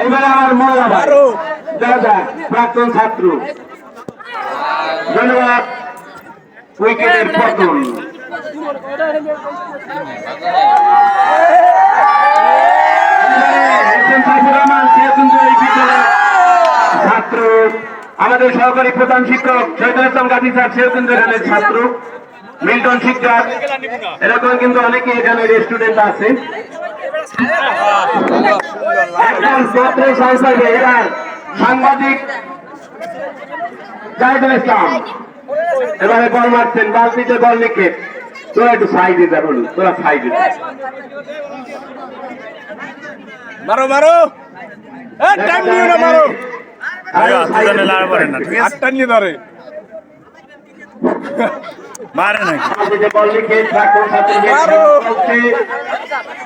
এইবারে আমার মোল্লা দাদা প্রাক্তন ছাত্র। ধন্যবাদ। উইকেটের পতন। ছাত্র। আমাদের সহকারী প্রধান শিক্ষক শহীদুল ইসলাম গাজী স্যার এখানের ছাত্র। মিল্টন শিকদার। এরকম কিন্তু অনেকে এখানে স্টুডেন্ট আছে। সাংবাদিক জাহিদুল ইসলাম এবারে বল মারছেন বালতিতে বল নিক্ষেপ তোরা একটু সাইডে যাব তোরা সাইডে মারো মারো টাইম নিও না মারো আটটা নিয়ে ধরে। মারে নাকি।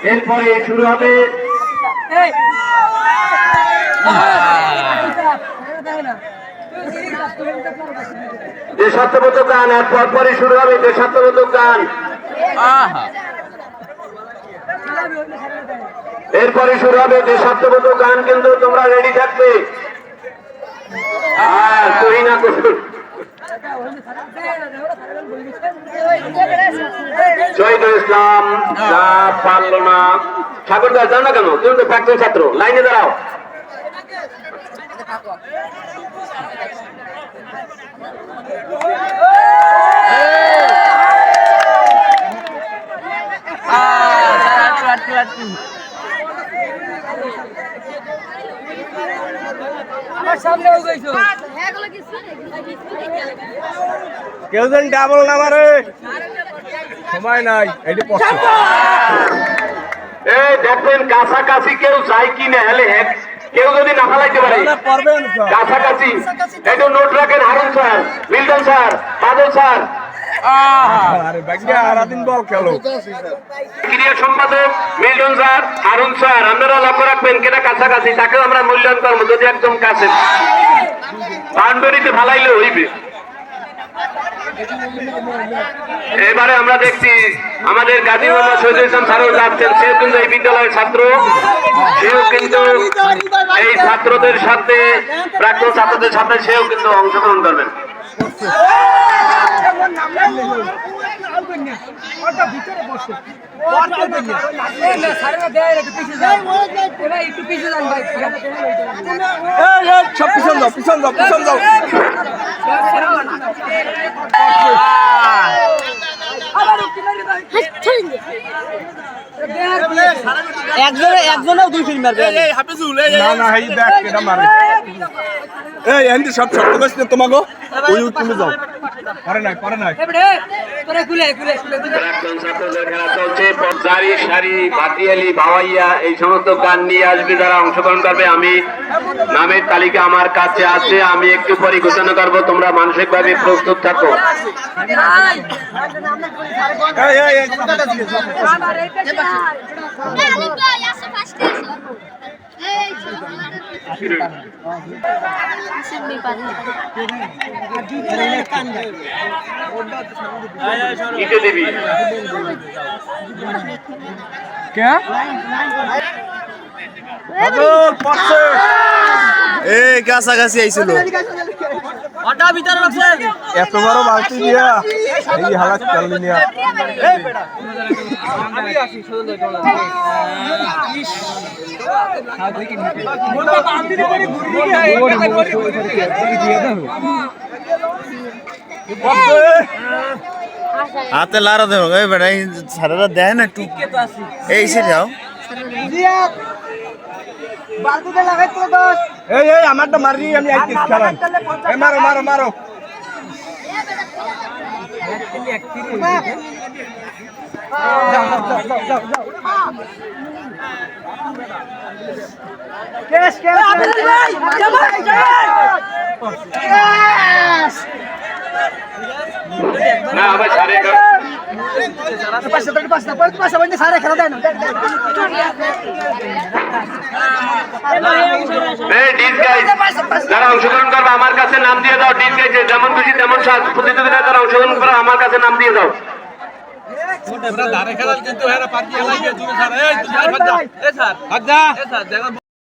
এরপরে শুরু হবে। দেশাত্মবোধক গান আর পরপরই শুরু হবে দেশাত্মবোধক গান। এরপরে শুরু হবে দেশাত্মবোধক গান কিন্তু তোমরা রেডি থাকবে। আর করি না করি জহিদুল ইসলাম যা পারল না ঠাকুর দাস জানো কেন তুমি তো প্রাক্তন ছাত্র লাইনে দাঁড়াও কেউ যেন ডাবল না মারে। সময় নাই এটি এই দেখবেন কাছাকাছি কেউ যায় কি না হেলে কেউ যদি না ফেলাইতে পারে। কাছাকাছি। একটু নোট রাখেন Harun sir Milton sir Badal sir আরে ব্যাগটা সারাদিন বল খেলো। ক্রিয়া সম্পাদক মিল্টন স্যার হারুন স্যার আপনারা লক্ষ্য রাখবেন কেটা কাছাকাছি তাকেও আমরা মূল্যায়ন করব যদি একদম কাছে। বাউন্ডারিতে ফালাইলে হইবে। এবারে আমরা দেখছি আমাদের গাজী মোহাম্মদ শহীদুল ইসলাম স্যারও যাচ্ছেন সেও কিন্তু এই বিদ্যালয়ের ছাত্র। সেও কিন্তু এই ছাত্রদের সাথে প্রাক্তন ছাত্রদের সাথে সেও কিন্তু অংশগ্রহণ করবেন। একটু পিছিয়ে যান ভাই এই এই সব পিছন যাও পিছন যাও পিছন যাও একজনে একজনেও দুই ফিল্ম মারবে। না না এই দেখ কেটা মারে। এই এন্ডি সব শক্ত কইছ না তোমাগো ওই তুমি যাও পারে নাই পারে নাই তোরা খুলে খুলে খুলে প্রাক্তন ছাত্রদের খেলা চলছে পদ্মারি সারি বাতিয়ালি ভাওয়াইয়া এই সমস্ত গান নিয়ে আসবে যারা অংশগ্রহণ করবে আমি নামের তালিকা আমার কাছে আছে আমি একটু পরে ঘোষণা করব তোমরা মানসিকভাবে প্রস্তুত থাকো এই এই পাগল পড়ছে কাছাকাছি আইছিল। এত বড় বালতি দিয়া। এই হালাত চালনি নিয়া হাতে লারা দেব এই বেটা এই সারারা দেয় না একটু। এই সে যাও। বালতিতে লাগাই তো এই এই আমারটা মারি আমি এই মারো মারো মারো। না আবার সাড়ে পাঁচটা থেকে পাঁচটা পরে পাঁচটা পর্যন্ত সারা খেলা দেয় না এই ডিস গাইজ যারা অংশগ্রহণ করবে আমার কাছে নাম দিয়ে দাও ডিস গাইজ যেমন খুশি তেমন সাজ প্রতিযোগিতায় যারা অংশগ্রহণ করবে আমার কাছে নাম দিয়ে দাও। খেলাল কিন্তু হেরা পার্টি গিয়ে এই